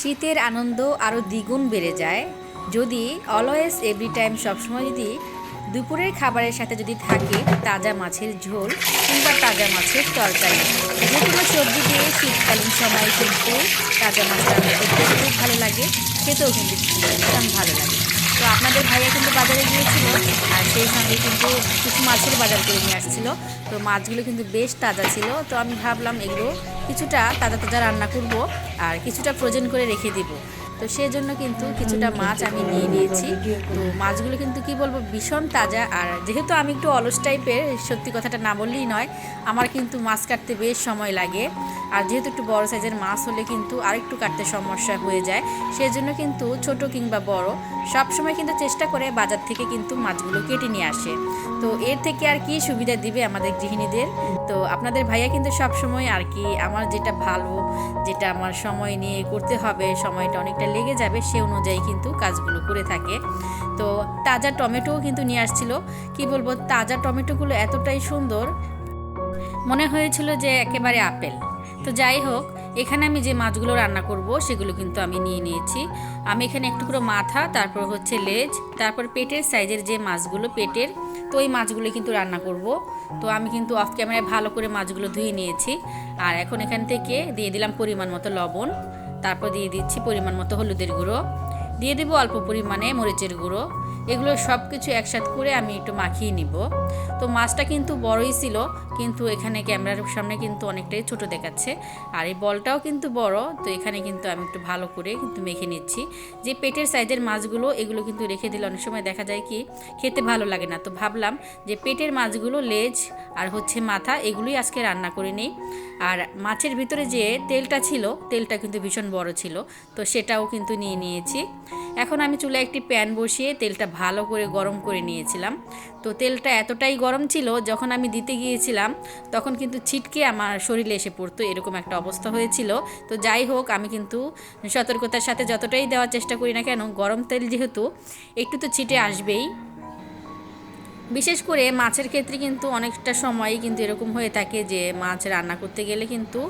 শীতের আনন্দ আরও দ্বিগুণ বেড়ে যায়। যদি অলওয়েজ এভরি টাইম সবসময় যদি দুপুরের খাবারের সাথে যদি থাকে, তাজা মাছের ঝোল কিংবা তাজা মাছের তরকারি, যে কোনো সবজি দিয়ে শীতকালীন সময় কিন্তু তাজা মাছ রান্না করতে খুব ভালো লাগে, খেতেও কিন্তু ভীষণ ভালো লাগে। তো আপনাদের ভাইয়া কিন্তু বাজারে গিয়েছিল, আর সেই সঙ্গে কিন্তু কিছু মাছের বাজার করে নিয়ে আসছিল। তো মাছগুলো কিন্তু বেশ তাজা ছিল। তো আমি ভাবলাম এগুলো কিছুটা তাজা তাজা রান্না করব আর কিছুটা ফ্রোজেন করে রেখে দিব। তো সেই জন্য কিন্তু কিছুটা মাছ আমি নিয়ে নিয়েছি। তো মাছগুলো কিন্তু কি বলব, ভীষণ তাজা আর যেহেতু আমি একটু অলস টাইপের সত্যি কথাটা না বললেই নয়, আমার কিন্তু মাছ কাটতে বেশ সময় লাগে। আর যেহেতু একটু বড় সাইজের মাছ হলে কিন্তু আরেকটু কাটতে সমস্যা হয়ে যায় সেই জন্য কিন্তু ছোট কিংবা বড় সব সময় কিন্তু চেষ্টা করে বাজার থেকে কিন্তু মাছগুলো কেটে নিয়ে আসে। তো এর থেকে আর কি সুবিধা দিবে আমাদের গৃহিণীদের? তো আপনাদের ভাইয়া কিন্তু সব সময় আর কি আমার যেটা ভালো, যেটা আমার সময় নিয়ে করতে হবে, সময়টা অনেকটা লেগে যাবে, সে অনুযায়ী কিন্তু কাজগুলো করে থাকে। তো তাজা টমেটোও কিন্তু নিয়ে আসছিল। কি বলব, তাজা টমেটোগুলো এতটাই সুন্দর, মনে হয়েছিল যে একেবারে আপেল। তো যাই হোক, এখানে আমি যে মাছগুলো রান্না করব, সেগুলো কিন্তু আমি নিয়ে নিয়েছি। আমি এখানে একটু করে মাথা, তারপর হচ্ছে লেজ, তারপর পেটের সাইজের যে মাছগুলো, পেটের, তো ওই মাছগুলো কিন্তু রান্না করব। তো আমি কিন্তু অফ ক্যামেরায় ভালো করে মাছগুলো ধুয়ে নিয়েছি। আর এখন এখান থেকে দিয়ে দিলাম পরিমাণ মতো লবণ, তারপর দিয়ে দিচ্ছি পরিমাণ মতো হলুদের গুঁড়ো। দিয়ে দেবো অল্প পরিমাণে মরিচের গুঁড়ো। এগুলো সব কিছু একসাথে করে আমি একটু মাখিয়ে নিব। তো মাছটা কিন্তু বড়ই ছিল, কিন্তু এখানে ক্যামেরার সামনে কিন্তু অনেকটাই ছোট দেখাচ্ছে। আর এই বলটাও কিন্তু বড়, তো এখানে কিন্তু আমি একটু ভালো করে কিন্তু মেখে নিচ্ছি। যে পেটের সাইজের মাছগুলো, এগুলো কিন্তু রেখে দিলে অনেক সময় দেখা যায় কি, খেতে ভালো লাগে না। তো ভাবলাম যে পেটের মাছগুলো লেজ আর হচ্ছে মাথা, এগুলোই আজকে রান্না করে নিই। আর মাছের ভিতরে যে তেলটা ছিল, তেলটা কিন্তু ভীষণ বড় ছিল, তো সেটাও কিন্তু নিয়ে নিয়েছি। এখন আমি চুলে একটি প্যান বসিয়ে তেলটা ভালো করে গরম করে নিয়েছিলাম। তো তেলটা এতটাই গরম ছিল, যখন আমি দিতে গিয়েছিলাম, তখন কিন্তু ছিটকে আমার শরীরে এসে পড়তো, এরকম একটা অবস্থা হয়েছিল। তো যাই হোক, আমি কিন্তু সতর্কতার সাথে যতটাই দেওয়ার চেষ্টা করি না কেন, গরম তেল যেহেতু, একটু তো ছিটে আসবেই। বিশেষ করে মাছের ক্ষেত্রে কিন্তু অনেকটা সময়ই কিন্তু এরকম হয়ে থাকে যে মাছ রান্না করতে গেলে কিন্তু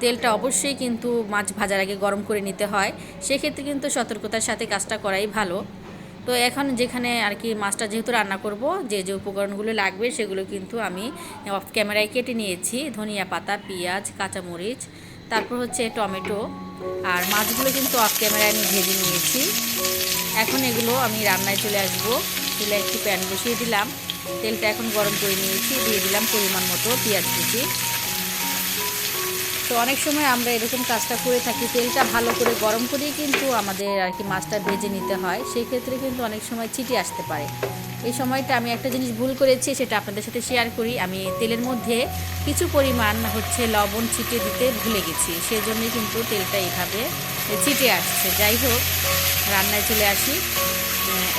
তেলটা অবশ্যই কিন্তু মাছ ভাজার আগে গরম করে নিতে হয়। সেক্ষেত্রে কিন্তু সতর্কতার সাথে কাজটা করাই ভালো। তো এখন যেখানে আর কি মাছটা যেহেতু রান্না করব, যে যে উপকরণগুলো লাগবে সেগুলো কিন্তু আমি অফ ক্যামেরায় কেটে নিয়েছি। ধনিয়া পাতা, পেঁয়াজ, কাঁচামরিচ, তারপর হচ্ছে টমেটো আর মাছগুলো কিন্তু অফ ক্যামেরায় আমি ভেজে নিয়েছি। এখন এগুলো আমি রান্নায় চলে আসব। চুলে একটি প্যান বসিয়ে দিলাম। তেলটা এখন গরম করে নিয়েছি, দিয়ে দিলাম পরিমাণ মতো পেঁয়াজ কুচি। তো অনেক সময় আমরা এরকম কাজটা করে থাকি, তেলটা ভালো করে গরম করেই কিন্তু আমাদের আর কি মাছটা ভেজে নিতে হয়। সেই ক্ষেত্রে কিন্তু অনেক সময় চিটি আসতে পারে। এই সময়টা আমি একটা জিনিস ভুল করেছি, সেটা আপনাদের সাথে শেয়ার করি। আমি তেলের মধ্যে কিছু পরিমাণ হচ্ছে লবণ ছিটিয়ে দিতে ভুলে গেছি, সেজন্যই কিন্তু তেলটা এইভাবে ছিটে আসছে। যাই হোক, রান্নায় চলে আসি।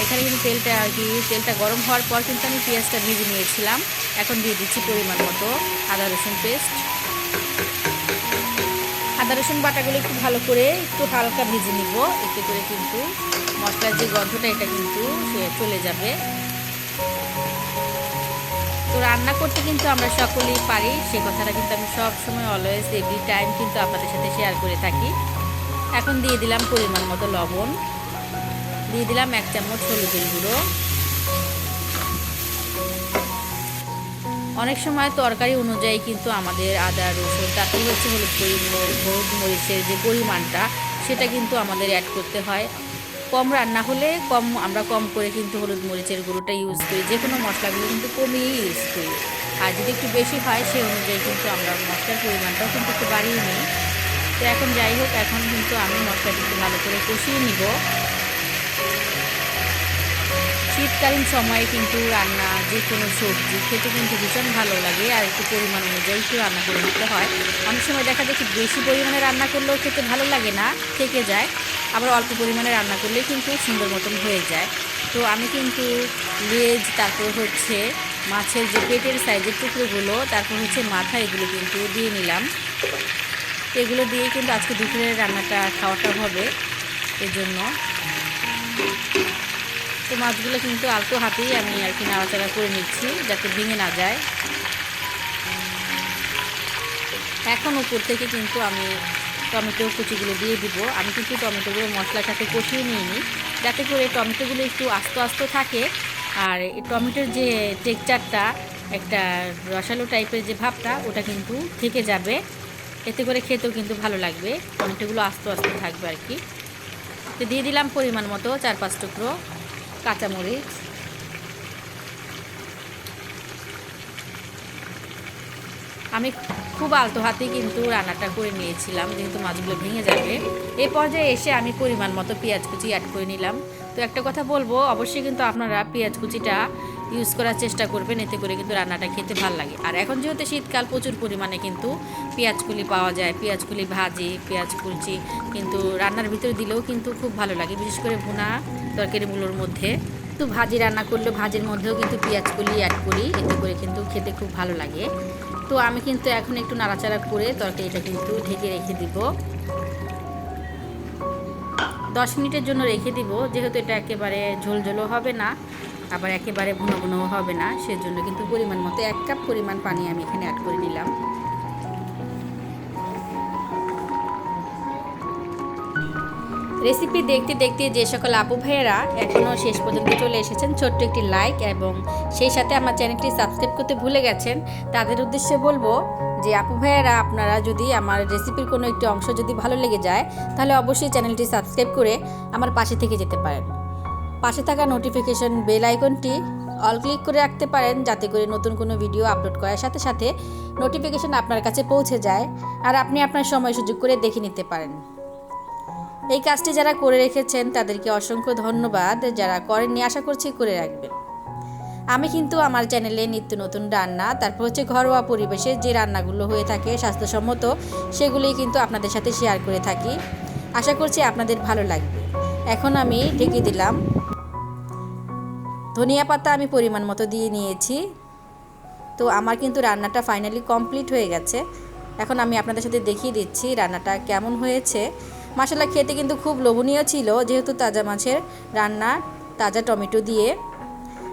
এখানে কিন্তু তেলটা আর কি, তেলটা গরম হওয়ার পর কিন্তু আমি পেঁয়াজটা ভেজে নিয়েছিলাম। এখন দিয়ে দিচ্ছি পরিমাণ মতো আদা, রসুন পেস্ট। আদা, রসুন বাটাগুলো একটু ভালো করে একটু হালকা ভেজে নিব। এতে করে কিন্তু মশলার যে গন্ধটা, এটা কিন্তু চলে যাবে। তো রান্না করতে কিন্তু আমরা সকলেই পারি। সে কথাটা কিন্তু আমি সব সময় অলওয়েজ এভরি টাইম কিন্তু আপনাদের সাথে শেয়ার করে থাকি। এখন দিয়ে দিলাম পরিমাণ মতো লবণ। দিয়ে দিলাম এক চামচ হলুদের গুঁড়ো। অনেক সময় তরকারি অনুযায়ী কিন্তু আমাদের আদা, রসুন তারপর হচ্ছে হলুদ হলুদ মরিচের যে পরিমাণটা, সেটা কিন্তু আমাদের অ্যাড করতে হয়। কম রান্না হলে কম, আমরা কম করে কিন্তু হলুদ মরিচের গুঁড়োটা ইউজ করি। যে কোনো মশলাগুলো কিন্তু কমিয়েই ইউজ করি। আর যদি একটু বেশি হয় সেই অনুযায়ী কিন্তু আমরা মশলার পরিমাণটাও কিন্তু একটু বাড়িয়ে নিই। তো এখন যাই হোক, এখন কিন্তু আমি মশলাটা একটু ভালো করে কষিয়ে নিব। শীতকালীন সময়ে কিন্তু রান্না যে কোনো সবজি খেতে কিন্তু ভীষণ ভালো লাগে আর একটু পরিমাণ অনুযায়ী একটু রান্না করে নিতে হয়। অনেক সময় দেখা যায় বেশি পরিমাণে রান্না করলেও খেতে ভালো লাগে না, থেকে যায়। আবার অল্প পরিমাণে রান্না করলেই কিন্তু সুন্দর মতন হয়ে যায়। তো আমি কিন্তু লেজ, তারপর হচ্ছে মাছের যে পেটের সাইজের টুকরোগুলো, তারপর হচ্ছে মাথা, এগুলো কিন্তু দিয়ে নিলাম। এগুলো দিয়ে কিন্তু আজকে দুপুরের রান্নাটা, খাওয়াটা হবে। এজন্য তো মাছগুলো কিন্তু আলতো হাতেই আমি আর কি নাড়াচাড়া করে নিচ্ছি, যাতে ভেঙে না যায়। এখন উপর থেকে কিন্তু আমি টমেটো কুচিগুলো দিয়ে দিব। আমি কিন্তু টমেটোগুলো মশলার সাথে কষিয়ে নিয়ে নিই যাতে করে টমেটোগুলো একটু আস্ত আস্ত থাকে। আর এই টমেটোর যে টেক্সচারটা একটা রসালো টাইপের যে ভাবটা, ওটা কিন্তু থেকে যাবে। এতে করে খেতেও কিন্তু ভালো লাগবে। টমেটোগুলো আস্তে আস্তে থাকবে আর কি। তো দিয়ে দিলাম পরিমাণ মতো, চার পাঁচ টুকরো। কাঁচামরিচ। আমি খুব আলতো হাতে কিন্তু রান্নাটা করে নিয়েছিলাম, যেহেতু মাছগুলো ভেঙে যাবে। এই পর্যায়ে এসে আমি পরিমাণ মতো পেঁয়াজ কুচি অ্যাড করে নিলাম। তো একটা কথা বলব, অবশ্যই কিন্তু আপনারা পেঁয়াজ কুচিটা ইউজ করার চেষ্টা করবেন, এতে করে কিন্তু রান্নাটা খেতে ভালো লাগে। আর এখন যেহেতু শীতকাল, প্রচুর পরিমাণে কিন্তু পেঁয়াজকুলি পাওয়া যায় পেঁয়াজকুলি ভাজি, পেঁয়াজ কুচি কিন্তু রান্নার ভিতরে দিলেও কিন্তু খুব ভালো লাগে, বিশেষ করে ভুনা তরকারিগুলোর মধ্যে। তো ভাজি রান্না করলে ভাজির মধ্যেও কিন্তু পেঁয়াজকুলি অ্যাড করি, এতে করে কিন্তু খেতে খুব ভালো লাগে। তো আমি কিন্তু এখন একটু নাড়াচাড়া করে তরকারিটা কিন্তু ঢেকে রেখে দিব। দশ মিনিটের জন্য রেখে দিব, যেহেতু এটা একেবারে ঝোলঝোলও হবে না, আবার একেবারে ঘন ঘনও হবে না, সেজন্য কিন্তু পরিমাণ মতো এক কাপ পরিমাণ পানি আমি এখানে অ্যাড করে নিলাম। রেসিপি দেখতে দেখতে যে সকল আপু ভাইয়েরা এখনও শেষ পর্যন্ত চলে এসেছেন, ছোট্ট একটি লাইক এবং সেই সাথে আমার চ্যানেলটি সাবস্ক্রাইব করতে ভুলে গেছেন, তাদের উদ্দেশ্যে বলব যে আপু ভাইয়েরা, আপনারা যদি আমার রেসিপির কোনো একটি অংশ যদি ভালো লেগে যায়, তাহলে অবশ্যই চ্যানেলটি সাবস্ক্রাইব করে আমার পাশে থেকে যেতে পারেন। পাশে থাকা নোটিফিকেশন বেল আইকনটি অল ক্লিক করে রাখতে পারেন, যাতে করে নতুন কোনো ভিডিও আপলোড করার সাথে সাথে নোটিফিকেশন আপনার কাছে পৌঁছে যায়, আর আপনি আপনার সময় সুযোগ করে দেখে নিতে পারেন। এই কাজটি যারা করে রেখেছেন তাদেরকে অসংখ্য ধন্যবাদ, যারা করেননি আশা করছি করে রাখবেন। আমি কিন্তু আমার চ্যানেলে নিত্য নতুন রান্না, তারপর হচ্ছে ঘরোয়া পরিবেশে যে রান্নাগুলো হয়ে থাকে স্বাস্থ্যসম্মত সেগুলি কিন্তু আপনাদের সাথে শেয়ার করে থাকি। আশা করছি আপনাদের ভালো লাগবে। এখন আমি ঢেকে দিলাম। ধনিয়া পাতা আমি পরিমাণ মতো দিয়ে নিয়েছি। তো আমার কিন্তু রান্নাটা ফাইনালি কমপ্লিট হয়ে গেছে। এখন আমি আপনাদের সাথে দেখিয়ে দিচ্ছি রান্নাটা কেমন হয়েছে। মশলা খেতে কিন্তু খুব লোভনীয় ছিল, যেহেতু তাজা মাছের রান্না, তাজা টমেটো দিয়ে।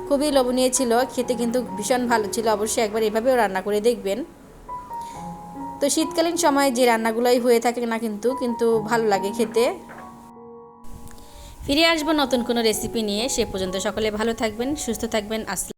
খুবই লোভনীয় ছিল, খেতে কিন্তু ভীষণ ভালো ছিল, অবশ্যই একবার এভাবেও রান্না করে দেখবেন। তো শীতকালীন সময়ে যে রান্নাগুলোই হয়ে থাকে না কিন্তু কিন্তু ভালো লাগে খেতে। ফিরে আসব নতুন কোনো রেসিপি নিয়ে, সে পর্যন্ত সকলে ভালো থাকবেন, সুস্থ থাকবেন আসলে